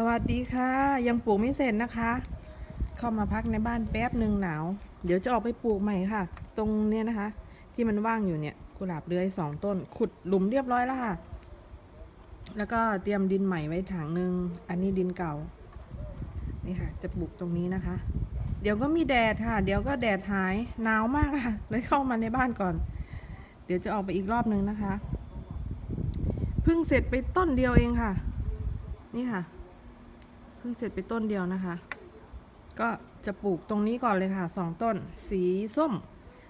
สวัสดีค่ะ ยังปลูกไม่เสร็จนะคะ เข้ามาพักในบ้านแป๊บหนึ่งหนาว เดี๋ยวจะออกไปปลูกใหม่ค่ะ ตรงเนี้ยนะคะ ที่มันว่างอยู่เนี่ยกุหลาบเลื้อยสองต้น ขุดหลุมเรียบร้อยแล้วค่ะ แล้วก็เตรียมดินใหม่ไว้ถังหนึ่งอันนี้ดินเก่า นี่ค่ะ จะปลูกตรงนี้นะคะ เดี๋ยวก็มีแดดค่ะ เดี๋ยวก็แดดหายหนาวมากค่ะเลยเข้ามาในบ้านก่อน เดี๋ยวจะออกไปอีกรอบนึงนะคะเพิ่งเสร็จไปต้นเดียวเองค่ะ นี่ค่ะ พิ่งเสร็จไปต้นเดียวนะคะ ก็จะปลูกตรงนี้ก่อนเลยค่ะสองต้น สีส้ม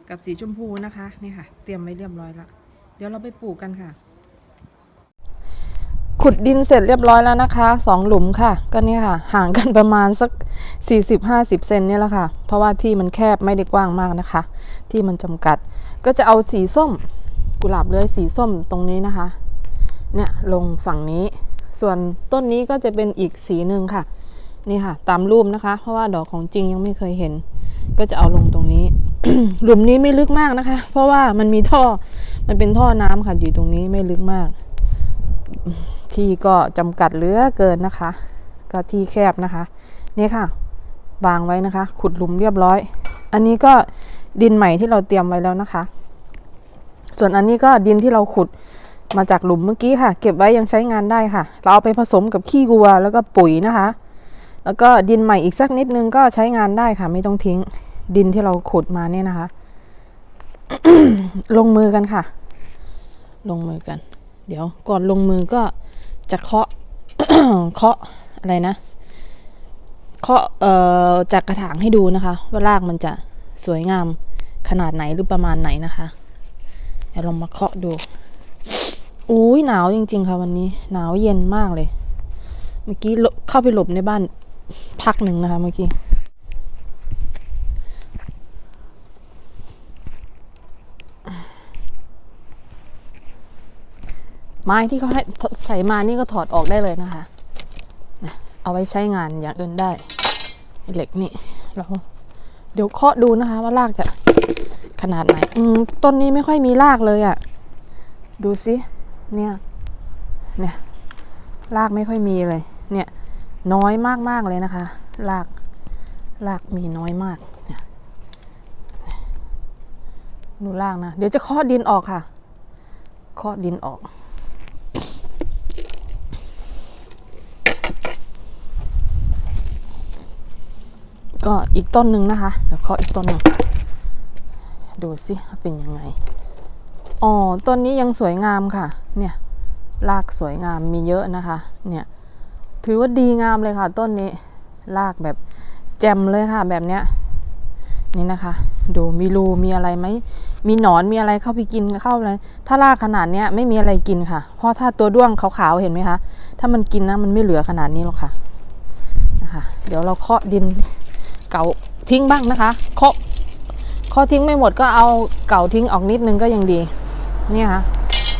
กับสีชมพูนะคะนี่ค่ะ เตรียมไว้เรียบร้อยแล้วเดี๋ยวเราไปปลูกกันค่ะ ขุดดินเสร็จเรียบร้อยแล้วนะคะสองหลุมค่ะ ก็นี่ค่ะ ห่างกันประมาณสัก 40-50 เซนเนี่ยแหละค่ะ เพราะว่าที่มันแคบไม่ได้กว้างมากนะคะ ที่มันจำกัด ก็จะเอาสีส้ม กุหลาบเลื้อยสีส้มตรงนี้นะคะ เนี่ยลงฝั่งนี้ ส่วนต้นนี้ก็จะเป็นอีกสีหนึ่งค่ะ นี่ค่ะ ตามรูปนะคะ เพราะว่าดอกของจริงยังไม่เคยเห็น ก็จะเอาลงตรงนี้ หลุมนี้ไม่ลึกมากนะคะ เพราะว่ามันมีท่อ มันเป็นท่อน้ำค่ะ อยู่ตรงนี้ไม่ลึกมาก ที่ก็จำกัดเหลือเกินนะคะ ก็ที่แคบนะคะ นี่ค่ะ วางไว้นะคะ ขุดหลุมเรียบร้อย อันนี้ก็ดินใหม่ที่เราเตรียมไว้แล้วนะคะ ส่วนอันนี้ก็ดินที่เราขุด มาจากหลุมเมื่อกี้ค่ะ เก็บไว้ยังใช้งานได้ค่ะ เราเอาไปผสมกับขี้วัวแล้วก็ปุ๋ยนะคะ แล้วก็ดินใหม่อีกสักนิดนึงก็ใช้งานได้ค่ะ ไม่ต้องทิ้งดินที่เราขุดมาเนี่ยนะคะ ลงมือกันค่ะ ลงมือกัน เดี๋ยวก่อนลงมือก็จะเคาะเคาะอะไรนะเคาะเอ่อจากกระถางให้ดูนะคะ ว่ารากมันจะสวยงามขนาดไหนหรือประมาณไหนนะคะเดี๋ยวลองมาเคาะดู อุ้ยหนาวจริง ๆ ค่ะวันนี้ หนาวเย็นมากเลย เมื่อกี้เข้าไปหลบในบ้านพักหนึ่งนะคะเมื่อกี้ไม้ที่เขาให้ใส่มานี่ก็ถอดออกได้เลยนะคะ เอาไว้ใช้งานอย่างอื่นได้ เหล็กนี่เราเดี๋ยวเคาะดูนะคะ ว่ารากจะขนาดไหน ต้นนี้ไม่ค่อยมีรากเลยอะ่ะ ดูสิ เนี่ย เนี่ยรากไม่ค่อยมีเลย เนี่ย น้อยมากๆเลยนะคะรากรากมีน้อยมากเนี่ยดูรากนะ เดี๋ยวจะเคาะดินออกค่ะเคาะดินออก ก็อีกต้นหนึ่งนะคะเดี๋ยวเคาะอีกต้นหนึ่งดูสิเป็นยังไง อ๋อ ต้นนี้ยังสวยงามค่ะ เนี่ยรากสวยงามมีเยอะนะคะ เนี่ยถือว่าดีงามเลยค่ะ ต้นนี้รากแบบแจ่มเลยค่ะ แบบเนี้ยนี่นะคะ ดูมีรูมีอะไรไหมมีหนอนมีอะไรเข้าไปกินเข้าอะไรถ้ารากขนาดเนี้ยไม่มีอะไรกินค่ะ เพราะถ้าตัวด้วงขาวๆเห็นไหมคะ ถ้ามันกินนะมันไม่เหลือขนาดนี้หรอกค่ะนะคะ เดี๋ยวเราเคาะดินเก่าทิ้งบ้างนะคะเคาะเคาะทิ้งไม่หมดก็เอาเก่าทิ้งออกนิดนึงก็ยังดี เนี่ยค่ะ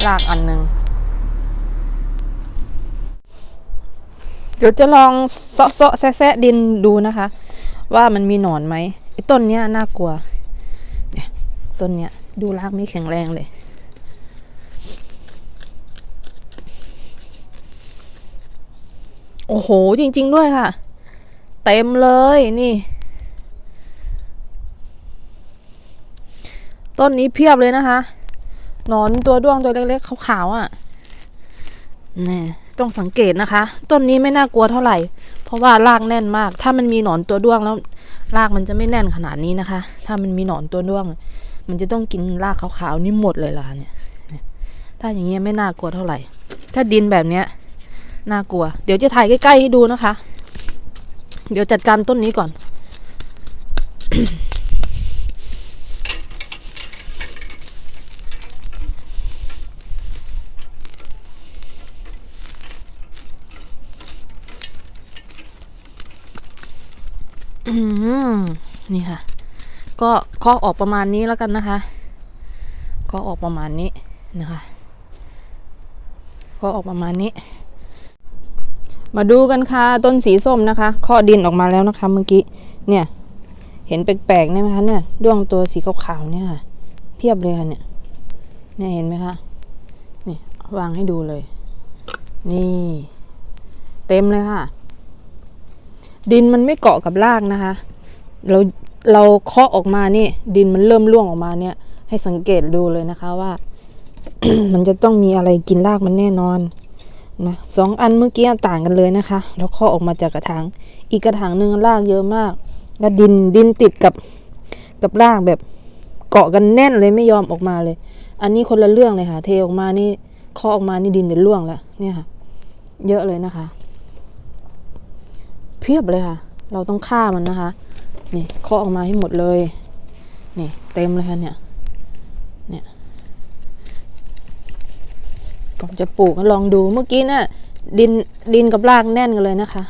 รากอันหนึ่งเดี๋ยวจะลองเซาะเซาะแซะดินดูนะคะ ว่ามันมีหนอนไหมไอ้ต้นเนี้ยน่ากลัว เนี่ยต้นเนี้ยดูรากไม่แข็งแรงเลย โอ้โห จริง ๆ ด้วยค่ะ เต็มเลยนี่ ต้นนี้เพียบเลยนะคะ นอนตัวด้วงตัวเล็กๆขาวๆอะ่ะนี่ต้องสังเกตนะคะ ต้นนี้ไม่น่ากลัวเท่าไหร่ เพราะว่ารากแน่นมาก ถ้ามันมีหนอนตัวด้วงแล้วรากมันจะไม่แน่นขนาดนี้นะคะ ถ้ามันมีหนอนตัวด้วง มันจะต้องกินรากขาวๆนี่หมดเลยล่ะเนี่ยเนี่ยถ้าอย่างเงี้ยไม่น่ากลัวเท่าไหร่ ถ้าดินแบบเนี้ยน่ากลัว เดี๋ยวจะถ่ายใกล้ๆให้ดูนะคะ เดี๋ยวจัดการต้นนี้ก่อน นี่ค่ะ ก็เคาะออกประมาณนี้แล้วกันนะคะเคาะออกประมาณนี้นะคะเคาะออกประมาณนี้ มาดูกันค่ะ ต้นสีส้มนะคะเคาะดินออกมาแล้วนะคะ เมื่อกี้ เนี่ย เห็นแปลกๆเนี่ยไหมคะเนี่ยด้วงตัวสีขาวๆเนี่ยค่ะ เพียบเลยค่ะเนี่ย เนี่ยเห็นไหมคะ นี่วางให้ดูเลย นี่ เต็มเลยค่ะ ดินมันไม่เกาะกับรากนะคะ เราเราเคาะออกมานี่ ดินมันเริ่มร่วงออกมาเนี่ย ให้สังเกตดูเลยนะคะว่า มันจะต้องมีอะไรกินรากมันแน่นอนนะสองอันเมื่อกี้ต่างกันเลยนะคะ แล้วเคาะออกมาจากกระถางอีกกระถางหนึ่งรากเยอะมาก แล้วดินดินติดกับกับรากแบบเกาะกันแน่นเลยไม่ยอมออกมาเลย อันนี้คนละเรื่องเลยค่ะ เทออกมานี่เคาะออกมานี่ดินจะร่วงแล้วเนี่ยค่ะ เยอะเลยนะคะ พียบเลยค่ะ เราต้องฆ่ามันนะคะ นี่เคาะออกมาให้หมดเลย นี่เต็มเลยค่ะเนี่ย เนี่ยก่อนจะปลูกก็ลองดูเมื่อกี้น่ะดินดินกับรากแน่นกันเลยนะคะ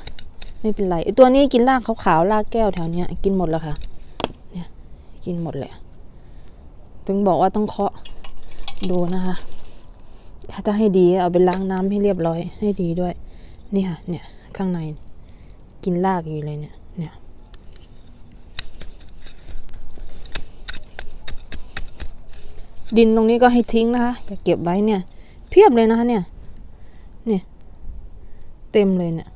ไม่เป็นไรไอตัวนี้กินรากขาวๆรากแก้วแถวเนี้ยกินหมดแล้วค่ะ เนี่ยกินหมดเลยถึงบอกว่าต้องเคาะดูนะคะ ถ้าให้ดีเอาไปล้างน้ำให้เรียบร้อยให้ดีด้วย นี่ค่ะเนี่ยข้างใน กินรากอยู่เลยเนี่ย เนี่ย ดินตรงนี้ก็ให้ทิ้งนะคะอย่าเก็บไว้เนี่ย เพียบเลยนะคะเนี่ย เนี่ย เต็มเลยเนี่ย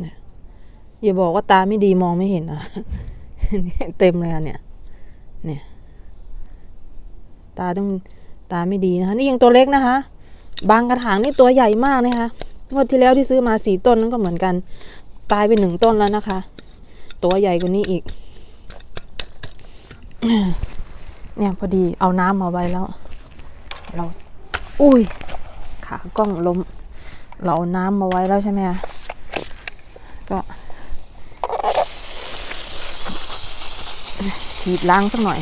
เนี่ยอย่าบอกว่าตาไม่ดีมองไม่เห็นนะเนี่ยเต็มเลยอะเนี่ย เนี่ย ตาต้องตาไม่ดีนะคะ นี่ยังตัวเล็กนะคะ บางกระถางนี่ตัวใหญ่มากนะคะ งวดที่แล้วที่ซื้อมาสี่ต้นนั้นก็เหมือนกัน ตายไปหนึ่งต้นแล้วนะคะ ตัวใหญ่กว่านี้อีก เนี่ยพอดีเอาน้ำมาไว้แล้ว เรา อุ้ย ขากล้องล้ม เราเอาน้ำมาไว้แล้วใช่ไหมก็ฉีดล้างสักหน่อย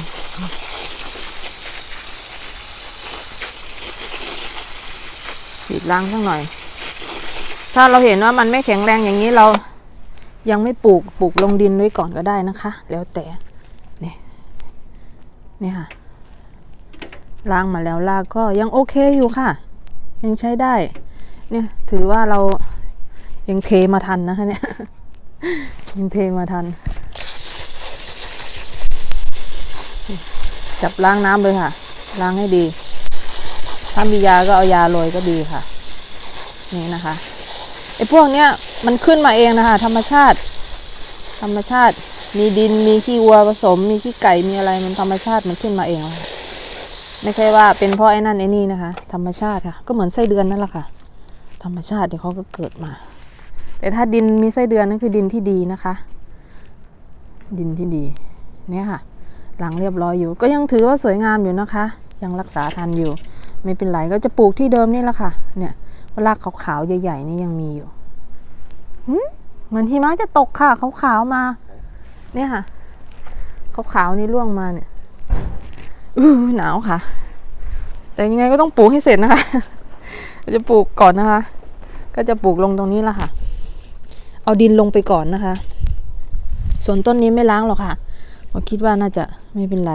ฉีดล้างสักหน่อย ถ้าเราเห็นว่ามันไม่แข็งแรงอย่างนี้เรายังไม่ปลูกปลูกลงดินไว้ก่อนก็ได้นะคะ แล้วแต่เนี่ยนี่ค่ะล้างมาแล้วลากก็ยังโอเคอยู่ค่ะ ยังใช้ได้ เนี่ยถือว่าเรายังเทมาทันนะคะเนี่ยยังเทมาทัน จับล้างน้ำเลยค่ะ ล้างให้ดี ถ้ามียาก็เอายาโรยก็ดีค่ะ นี่นะคะ อ้พวกเนี้ยมันขึ้นมาเองนะคะ ธรรมชาติ ธรรมชาติมีดินมีขี้วัวผสม มีขี้ไก่มีอะไรมันธรรมชาติมันขึ้นมาเองค่ะไม่ใช่ว่าเป็นเพราะไอ้นั่นไอ้นี่นะคะ ธรรมชาติค่ะ ก็เหมือนไส้เดือนนั่นแหละค่ะ ธรรมชาติเดี๋ยวเขาก็เกิดมา แต่ถ้าดินมีไส้เดือนนั่นคือดินที่ดีนะคะ ดินที่ดีเนี่ยค่ะ หลังเรียบร้อยอยู่ ก็ยังถือว่าสวยงามอยู่นะคะ ยังรักษาทันอยู่ ไม่เป็นไรก็จะปลูกที่เดิมนี่แหละค่ะ เนี่ย รากขาวๆใหญ่ๆนี่ยังมีอยู่เหมือนหิมะจะตกค่ะขาวๆมา เนี่ยค่ะขาวๆนี่ร่วงมาเนี่ยอือหนาวค่ะ แต่ยังไงก็ต้องปลูกให้เสร็จนะคะ จะปลูกก่อนนะคะ ก็จะปลูกลงตรงนี้ละค่ะ เอาดินลงไปก่อนนะคะ ส่วนต้นนี้ไม่ล้างหรอกค่ะเราะคิดว่าน่าจะไม่เป็นไร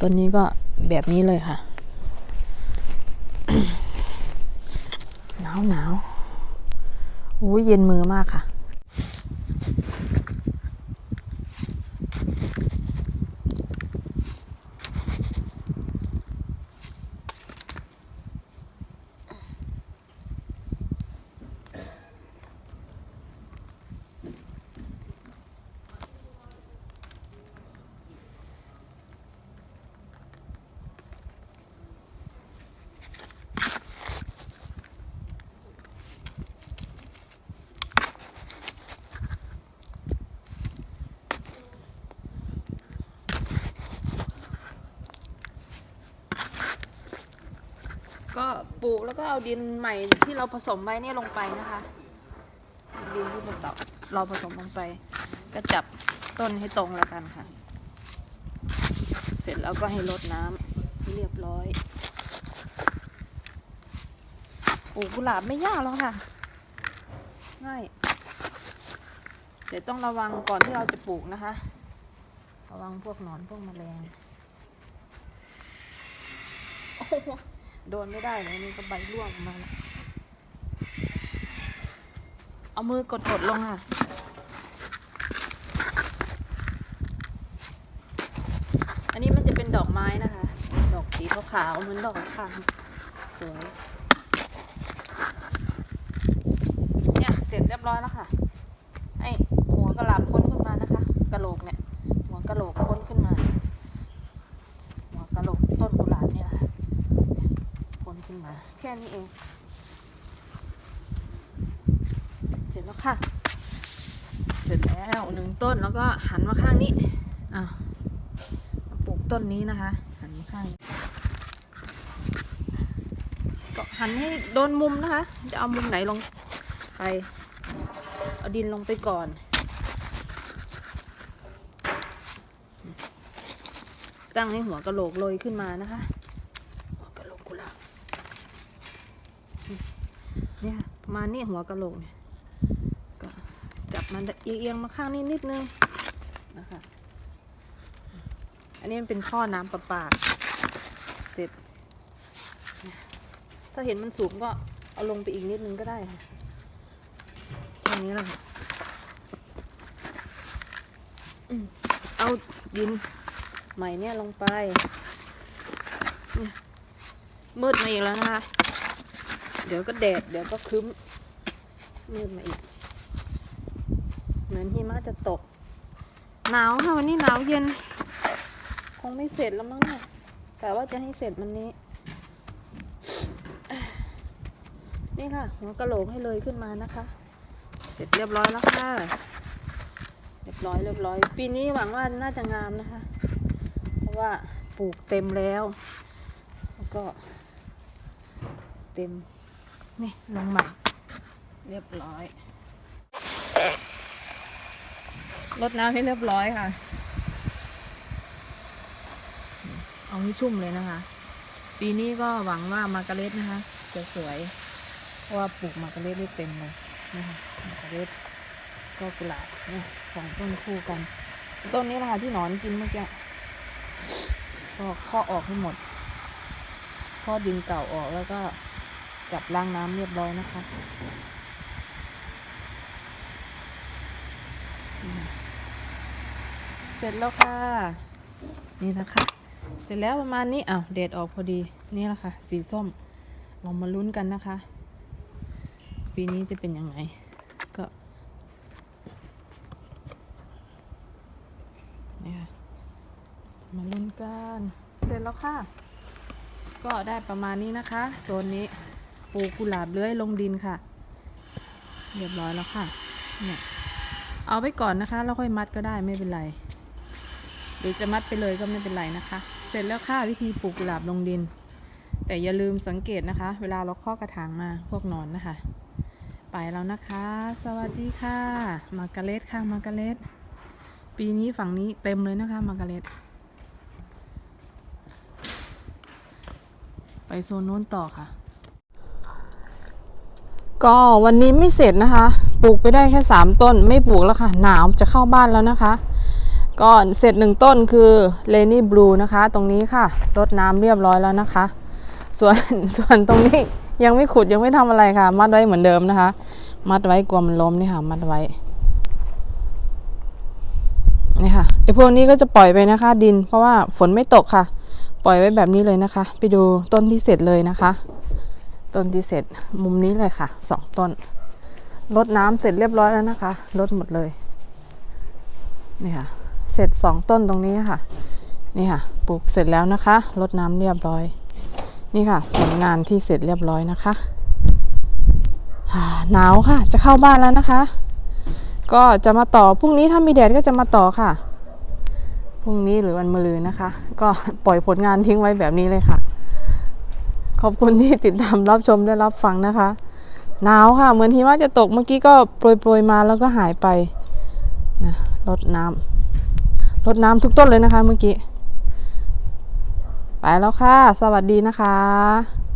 ต้นนี้ก็แบบนี้เลยค่ะ หนาวหนาวโอ้ยเย็นมือมากค่ะ ก็ป ลูกแล้วก็เอาดินใหม่ที่เราผสมไว้เนี่ยลงไปนะคะ ดินที่ผสมเราผสมลงไป ก็จับต้นให้ตรงแล้วกันค่ะ เสร็จแล้วก็ให้รดน้ำให้เรียบร้อยปลูกกุหลาบไม่ยากหรอกค่ะ ง่ายแต่ต้องระวังก่อนที่เราจะปลูกนะคะ ระวังพวกหนอนพวกแมลง โอ้ โดนไม่ได้เลยนี่ก็ใบร่วงมาแล้วเอามือกดกดลงค่ะ อันนี้มันจะเป็นดอกไม้นะคะ ดอกสีขาวๆเหมือนดอกข้างสวย เนี่ยเสร็จเรียบร้อยแล้วค่ะ ไอหัวกระลาบพ้นขึ้นมานะคะกระโหลกเนี่ย หัวกระโหลกพ้นขึ้นมา หัวกระโหลกต้นกุหลาบเนี่ยนะคะพ้นขึ้นมา แค่นี้เอง เสร็จแล้วค่ะ เสร็จแล้วหนึ่งต้นแล้วก็หันมาข้างนี้อะปลูกต้นนี้นะคะ หันมาข้างก็หันให้โดนมุมนะคะ จะเอามุมไหนลงไปเอาดินลงไปก่อน ตั้งให้หัวกระโหลกโรยขึ้นมานะคะ หัวกะโหลกกุหลาบเนี่ยค่ะประมาณ นี้หัวกระโหลกเนี่ยก็จับมันเอียงมาข้างนี้นิดนึงนะคะอันนี้มันเป็นท่อน้ำประปาเสร็จ ถ้าเห็นมันสูงก็เอาลงไปอีกนิดนึงก็ได้ค่ะแค่นี้แหละเอาดินใหม่เนี่ยลงไปมืดมาอีกแล้วนะคะ เดี๋ยวก็แดด เดี๋ยวก็ครึ้ม มืดมาอีก เหมือนหิมะจะตก หนาวค่ะวันนี้หนาวเย็น คงไม่เสร็จแล้วมั้งเนี่ยแต่ว่าจะให้เสร็จวันนี้ นี่ค่ะ หัวกะโหลกให้เลยขึ้นมานะคะ เสร็จเรียบร้อยแล้วค่ะ เรียบร้อยเรียบร้อย ปีนี้หวังว่าน่าจะงามนะคะ เพราะว่าปลูกเต็มแล้ว แล้วก็เต็ม นี่ลงม่ เรียบร้อยรดน้ำให้เรียบร้อยค่ะ เอาให้ชุ่มเลยนะคะ ปีนี้ก็หวังว่ามาการเร็ตนะคะ จะสวย เพราะว่าปลูกมาการเร็ตได้เต็มเลยนะคะมาการเร็ตก็กุหลาบเนี่ยสองต้นคู่กัน ต้นนี้แหละค่ะที่หนอนกินเมื่อกี้ก็ข้อออกให้หมดข้อดินเก่าออกแล้วก็จับล้างน้ำเรียบร้อยนะคะ เสร็จแล้วค่ะ นี่นะคะ เสร็จแล้วประมาณนี้อ้าวเดดออกพอดี นี่แหละค่ะ สีส้มเรามาลุ้นกันนะคะ ปีนี้จะเป็นยังไง ก็นี่ค่ะ มาลุ้นกัน เสร็จแล้วค่ะ ก็ได้ประมาณนี้นะคะ โซนนี้ปลูกกุหลาบเลื้อยลงดินค่ะ เรียบร้อยแล้วค่ะ เนี่ย เอาไว้ก่อนนะคะแล้วค่อยมัดก็ได้ไม่เป็นไรหรือจะมัดไปเลยก็ไม่เป็นไรนะคะ เสร็จแล้วค่ะวิธีปลูกกุหลาบลงดิน แต่อย่าลืมสังเกตนะคะ เวลาเราเคาะกระถางมาพวกนอนนะคะ ไปแล้วนะคะ สวัสดีค่ะ มาการเร็ตค่ะมาการเร็ตปีนี้ฝั่งนี้เต็มเลยนะคะมาการเร็ตไปโซนโน้นต่อค่ะ ก็วันนี้ไม่เสร็จนะคะ ปลูกไปได้แค่สามต้น ไม่ปลูกแล้วค่ะ หนาวจะเข้าบ้านแล้วนะคะก็เสร็จหนึ่งต้นคือเลนี่บลูนะคะ ตรงนี้ค่ะรดน้ำเรียบร้อยแล้วนะคะ ส่วนส่วนตรงนี้ยังไม่ขุดยังไม่ทำอะไรค่ะ มัดไว้เหมือนเดิมนะคะ มัดไว้กลัวมันล้มนี่ค่ะ มัดไว้นี่ค่ะไอพวกนี้ก็จะปล่อยไปนะคะ ดิน เพราะว่าฝนไม่ตกค่ะ ปล่อยไว้แบบนี้เลยนะคะ ไปดูต้นที่เสร็จเลยนะคะ ต้นที่เสร็จมุมนี้เลยค่ะสองต้น รดน้ำเสร็จเรียบร้อยแล้วนะคะรดหมดเลยนี่ค่ะ เสร็จสองต้นตรงนี้ค่ะ นี่ค่ะ ปลูกเสร็จแล้วนะคะรดน้ำเรียบร้อย นี่ค่ะ ผลงานที่เสร็จเรียบร้อยนะคะหนาวค่ะ จะเข้าบ้านแล้วนะคะ ก็จะมาต่อพรุ่งนี้ถ้ามีแดดก็จะมาต่อค่ะพรุ่งนี้หรือวันมะรืนนะคะ ก็ปล่อยผลงานทิ้งไว้แบบนี้เลยค่ะ ขอบคุณที่ติดตามรับชมและรับฟังนะคะ หนาวค่ะ เหมือนหิมะจะตกเมื่อกี้ก็โปรยโปรยมาแล้วก็หายไปนะรดน้ำรดน้ำทุกต้นเลยนะคะเมื่อกี้ ไปแล้วค่ะ สวัสดีนะคะ